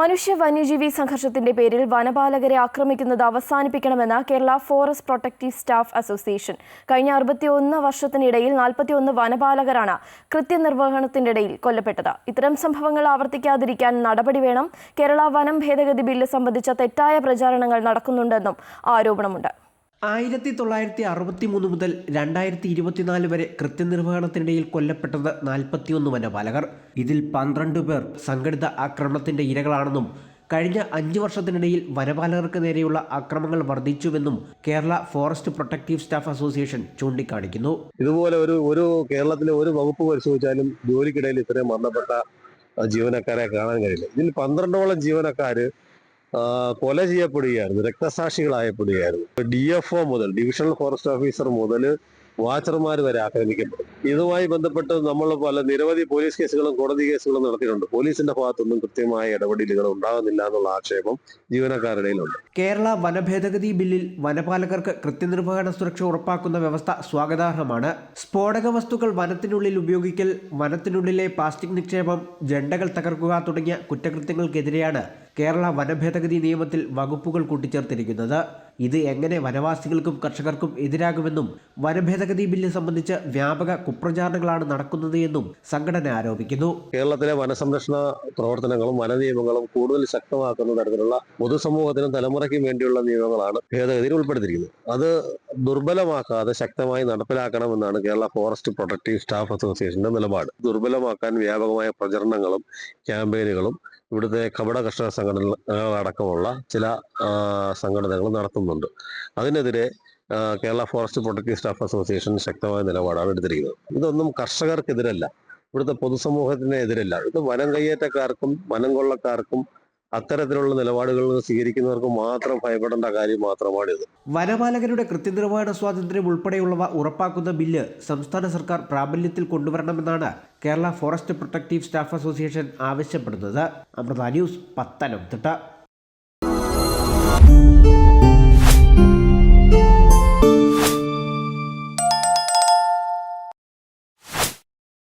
മനുഷ്യ വന്യജീവി സംഘർഷത്തിന്റെ പേരിൽ വനപാലകരെ ആക്രമിക്കുന്നത് അവസാനിപ്പിക്കണമെന്ന് Kerala forest protective staff association. കഴിഞ്ഞ അറുപത്തിയൊന്ന് വർഷത്തിനിടയിൽ നാൽപ്പത്തിയൊന്ന് വനപാലകരാണ് കൃത്യനിർവഹണത്തിനിടയിൽ കൊല്ലപ്പെട്ടത്. ഇത്തരം സംഭവങ്ങൾ ആവർത്തിക്കാതിരിക്കാൻ നടപടി വേണം. കേരള വനം ഭേദഗതി ബില്ല് സംബന്ധിച്ച തെറ്റായ പ്രചാരണങ്ങൾ നടക്കുന്നുണ്ടെന്നും ആരോപണമുണ്ട്. ആയിരത്തി തൊള്ളായിരത്തി അറുപത്തി മൂന്ന് മുതൽ രണ്ടായിരത്തി ഇരുപത്തിനാല് വരെ കൃത്യനിർവഹണത്തിനിടയിൽ കൊല്ലപ്പെട്ടത് നാൽപ്പത്തിയൊന്ന് വനപാലകർ. ഇതിൽ പന്ത്രണ്ട് പേർ സംഘടിത ആക്രമണത്തിന്റെ ഇരകളാണെന്നും കഴിഞ്ഞ അഞ്ച് വർഷത്തിനിടയിൽ വനപാലകർക്ക് നേരെയുള്ള അക്രമങ്ങൾ വർദ്ധിച്ചുവെന്നും Kerala forest protective staff association ചൂണ്ടിക്കാണിക്കുന്നു. ഇതുപോലെ ഒരു ഒരു കേരളത്തിലെ ഒരു വകുപ്പ് പരിശോധിച്ചാലും ജോലിക്കിടയിൽ ഇത്രയും മരണപ്പെട്ട ജീവനക്കാരെ കാണാൻ കഴിയില്ല. ഇതിൽ പന്ത്രണ്ടോളം ജീവനക്കാര് ആ, കൊല ചെയ്യപ്പെടുകയായിരുന്നു. രക്തസാക്ഷികളായപ്പെടുകയായിരുന്നു. ഡി എഫ് ഒ മുതൽ ഡിവിഷണൽ ഫോറസ്റ്റ് ഓഫീസർ മുതൽ വാച്ചർമാർ വരെ ആക്രമിക്കപ്പെടും. ഇതുമായി ബന്ധപ്പെട്ട് നമ്മൾ പല നിരവധി പോലീസ് കേസുകളും കോടതി കേസുകളും നടത്തിയിട്ടുണ്ട്. പോലീസിന്റെ ഭാഗത്തൊന്നും കൃത്യമായ ഇടപെടലുകൾ ഉണ്ടാകുന്നില്ല എന്നുള്ള ആക്ഷേപം ജീവനക്കാരുടെയിലുണ്ട് കേരള വനഭേദഗതി ബില്ലിൽ വനപാലകർക്ക് കൃത്യനിർവഹണ സുരക്ഷ ഉറപ്പാക്കുന്ന വ്യവസ്ഥ സ്വാഗതാർഹമാണ്. സ്ഫോടക വസ്തുക്കൾ വനത്തിനുള്ളിൽ ഉപയോഗിക്കൽ വനത്തിനുള്ളിലെ പ്ലാസ്റ്റിക് നിക്ഷേപം ജണ്ടകൾ തകർക്കുക തുടങ്ങിയ കുറ്റകൃത്യങ്ങൾക്കെതിരെയാണ് കേരള വനഭേദഗതി നിയമത്തിൽ വകുപ്പുകൾ കൂട്ടിച്ചേർത്തിരിക്കുന്നത്. ഇത് എങ്ങനെ വനവാസികൾക്കും കർഷകർക്കും എതിരാകുമെന്നും വനഭേദഗതി ബില്ല് സംബന്ധിച്ച് വ്യാപക കുപ്രചാരണങ്ങളാണ് നടക്കുന്നത് എന്നും സംഘടന ആരോപിക്കുന്നു. കേരളത്തിലെ വനസംരക്ഷണ പ്രവർത്തനങ്ങളും വനനിയമങ്ങളും കൂടുതൽ ശക്തമാക്കുന്ന തരത്തിലുള്ള പൊതുസമൂഹത്തിനും തലമുറയ്ക്കും വേണ്ടിയുള്ള നിയമങ്ങളാണ് ഭേദഗതിയിൽ ഉൾപ്പെടുത്തിയിരിക്കുന്നത്. അത് ദുർബലമാക്കാതെ ശക്തമായി നടപ്പിലാക്കണമെന്നാണ് കേരള ഫോറസ്റ്റ് പ്രൊട്ടക്റ്റീവ് സ്റ്റാഫ് അസോസിയേഷന്റെ നിലപാട്. ദുർബലമാക്കാൻ വ്യാപകമായ പ്രചരണങ്ങളും ക്യാമ്പയിനുകളും ഇവിടുത്തെ കപട കർഷക സംഘടനകളടക്കമുള്ള ചില സംഘടനകൾ നടത്തുന്നുണ്ട്. അതിനെതിരെ Kerala forest protective staff association ശക്തമായ നിലപാടാണ് എടുത്തിരിക്കുന്നത്. ഇതൊന്നും കർഷകർക്കെതിരല്ല. ഇവിടുത്തെ പൊതുസമൂഹത്തിന് എതിരല്ല ഇത് വനം കയ്യേറ്റക്കാർക്കും വനം കൊള്ളക്കാർക്കും അത്തരത്തിലുള്ള നിലപാടുകൾ സ്വീകരിക്കുന്നവർക്ക് മാത്രം ഭയപ്പെടേണ്ട കാര്യം മാത്രമാണിത്. വനപാലകരുടെ കൃത്യനിർവഹണ സ്വാതന്ത്ര്യം ഉൾപ്പെടെയുള്ളവ ഉറപ്പാക്കുന്ന ബില്ല് സംസ്ഥാന സർക്കാർ പ്രാബല്യത്തിൽ കൊണ്ടുവരണമെന്നാണ് Kerala forest protective staff association ആവശ്യപ്പെടുന്നത്. അമൃത ന്യൂസ് പത്തനംതിട്ട.